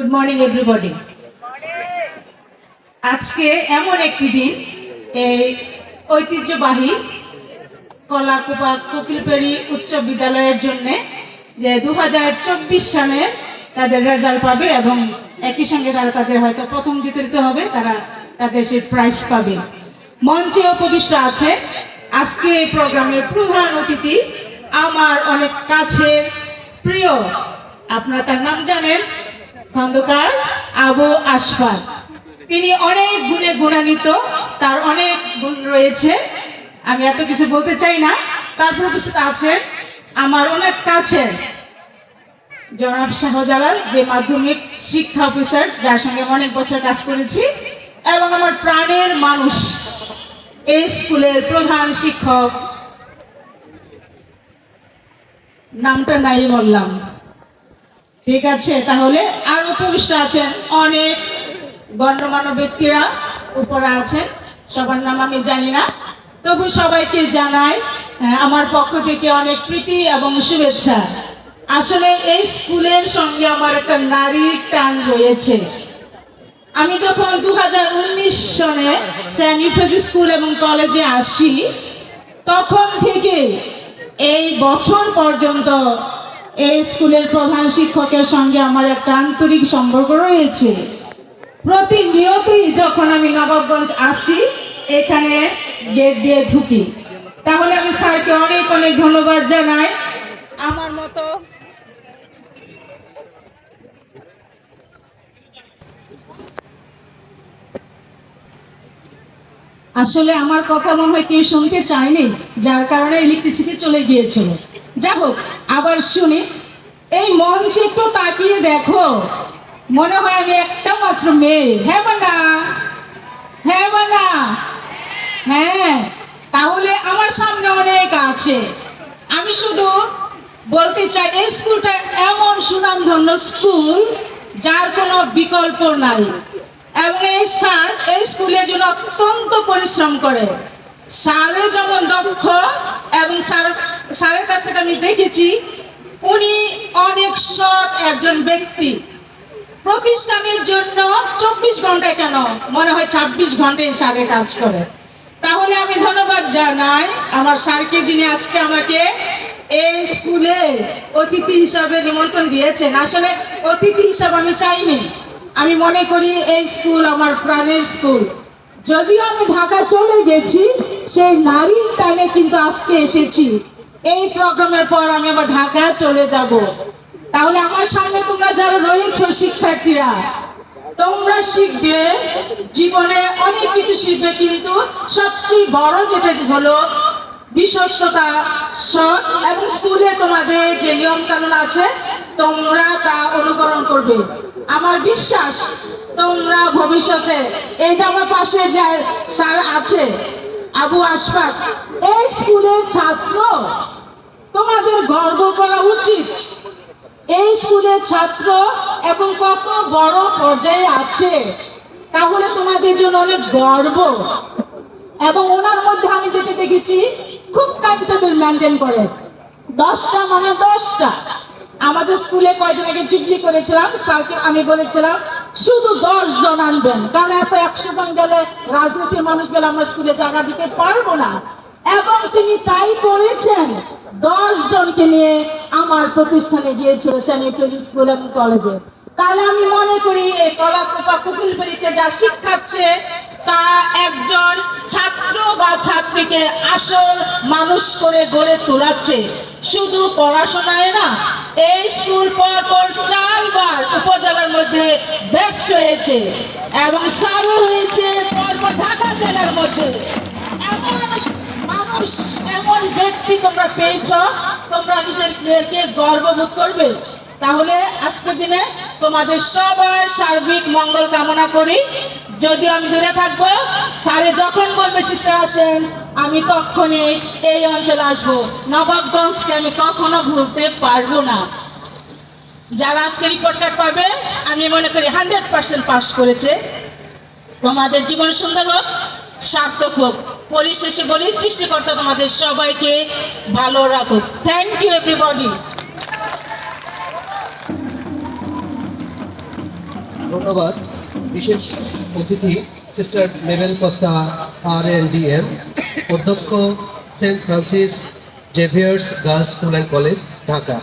Good morning everybody আজকে এমন একটি দিন, এই ঐতিহ্যবাহী কলাকুপা কোকিলপেড়ি উচ্চ বিদ্যালয়ের জন্য যে দু হাজার চব্বিশ সালে তাদের রেজাল্ট পাবে এবং একই সঙ্গে তারা তাদের হয়তো প্রথম বিতরিত হবে, তারা তাদের সেই প্রাইজ পাবে। মঞ্চে উপবিষ্ট আছে আজকে এই প্রোগ্রামের প্রধান অতিথি, আমার অনেক কাছের প্রিয়, আপনারা তার নাম জানেন খন্দকার আবু আশফাক তিনি অনেক গুণে গুণান্বিত, তার অনেক গুণ রয়েছে। আমি এত কিছু বলতে চাই না। তারপর উপস্থিত আছেন আমার অনেক কাছে জনাব শাহজালাল, যে মাধ্যমিক শিক্ষা অফিসার, যার সঙ্গে অনেক বছর কাজ করেছি, এবং আমার প্রাণের মানুষ, এই স্কুলের প্রধান শিক্ষক। নামটা নাই বললাম ঠিক আছে, তাহলে আর উপবিষ্ট আছেন অনেক গণ্যমান্য ব্যক্তিরা উপরে আছেন, সবার নাম আমি জানি না। তবু সবাইকে জানাই আমার পক্ষ থেকে অনেক প্রীতি এবং শুভেচ্ছা। আসলে এই স্কুলের সঙ্গে আমার একটা নারীর টান রয়েছে। আমি যখন দু সনে ইউফেজ স্কুল এবং কলেজে আসি, তখন থেকে এই বছর পর্যন্ত এই স্কুলের প্রধান শিক্ষকের সঙ্গে আমার একটা আন্তরিক সম্পর্ক রয়েছে। প্রতিনিয়তই যখন আমি নবাবগঞ্জ আসি, এখানে গেট দিয়ে ঢুকি। তাহলে আমি স্যারকে অনেক অনেক ধন্যবাদ জানাই। আমার মতো আসলে আমার কথা মনে হয় কেউ শুনতে চায়নি, যার কারণে ইলেকট্রিসিটি চলে গিয়েছিল। যাই আবার শুনি। এই মঞ্চে একটু তাকিয়ে দেখো, মনে হয় আমি একটা মাত্র মেয়ে। হ্যাঁ বানা হ্যাঁ বানা হ্যাঁ তাহলে আমার সামনে অনেক আছে। আমি শুধু বলতে চাই, এই স্কুলটা এমন সুনামধন্য স্কুল যার কোনো বিকল্প নাই। এবং এই স্যার এই স্কুলের জন্য অত্যন্ত পরিশ্রম করে। স্যারও যেমন দক্ষ এবং স্যার স্যারের কাছ থেকে আমি দেখেছি, উনি অনেক সৎ একজন ব্যক্তি। প্রতিষ্ঠানের জন্য চব্বিশ ঘন্টায় কেন? মনে হয় ছাব্বিশ ঘন্টায় স্যারের কাজ করে। তাহলে আমি ধন্যবাদ জানাই আমার স্যারকে যিনি আজকে আমাকে এই স্কুলে অতিথি হিসাবে নিমন্ত্রণ দিয়েছেন। আসলে অতিথি হিসাবে আমি চাইনি। আমি মনে করি এই স্কুল আমার প্রাণের স্কুল। যদিও আমি ঢাকা চলে গেছি, সেই নারীর টানে কিন্তু আজকে এসেছি। এই প্রোগ্রামের পর আমি আবার ঢাকা চলে যাব। তাহলে আমার সামনে তোমরা যারা রয়েছে শিক্ষার্থীরা, তোমরা শিখবে জীবনে অনেক কিছু শিখবে, কিন্তু সবচেয়ে বড় যেটা হলো বিশ্বস্ততা, সৎ এবং স্কুলে তোমাদের যে নিয়ম কানুন আছে, তোমরা তা অনুকরণ করবে। আমার বিশ্বাস, তোমরা ভবিষ্যতে এই যে আমার পাশে যে স্যার আছে, আবু আশফাক, এই স্কুলের ছাত্র, তোমাদের গর্ব করা উচিত। এই স্কুলের ছাত্র এখন কত বড় পর্যায়ে আছে, তাহলে তোমাদের জন্য অনেক গর্ব। এবং ওনার মধ্যে আমি যেটা দেখেছি, খুব টেবিল মেনটেন করে। দশটা মানে দশটা। আমাদের স্কুলে কয়দিন আগে ডিগ্রি করেছিলাম, স্যারকে আমি বলেছিলাম, শুধু দশ জন আনবেন, কারণ এত একশো জন গেলে রাজনীতির মানুষ গেলে আমরা স্কুলে জায়গা দিতে পারব না। এবং তিনি তাই করেছেন। দশ জনকে নিয়ে আমার প্রতিষ্ঠানে গিয়েছিল স্যানিটারি স্কুল এবং কলেজে। তাহলে আমি মনে করি এই কলাকুপা কুকুলবাড়িতে যা শিক্ষাচ্ছে, তা একজন ছাত্র বা ছাত্রীকে আসল মানুষ করে গড়ে তোলাচ্ছে। শুধু পড়াশোনায় না এই স্কুল পর পর চারবার উপজেলার মধ্যে বেস্ট হয়েছে এবং সারু হয়েছে পরপর ঢাকা জেলার মধ্যে। এমন মানুষ, এমন ব্যক্তি তোমরা পেয়েছ, তোমরা নিজেদেরকে গর্ববোধ করবে। তাহলে আজকের দিনে তোমাদের সবার সার্বিক মঙ্গল কামনা করি। যদি আমি দূরে থাকব, স্যারে যখন বলবে, সিস্টার আসেন। আমি তখনই এই অঞ্চলে আসব। নবাবগঞ্জকে আমি কখনো ভুলতে পারব না। যারা আজকে রিপোর্ট কার্ড পাবে, আমি মনে করি হান্ড্রেড পার্সেন্ট পাস করেছে। তোমাদের জীবন সুন্দর হোক, সার্থক হোক। পরিশেষে বলি, সৃষ্টিকর্তা তোমাদের সবাইকে ভালো রাখুক। থ্যাংক ইউ এভরিবডি ধন্যবাদ। বিশেষ অতিথি sister Mabel Costa R N D M অধ্যক্ষ saint Francis Xavier's girls school and college Dhaka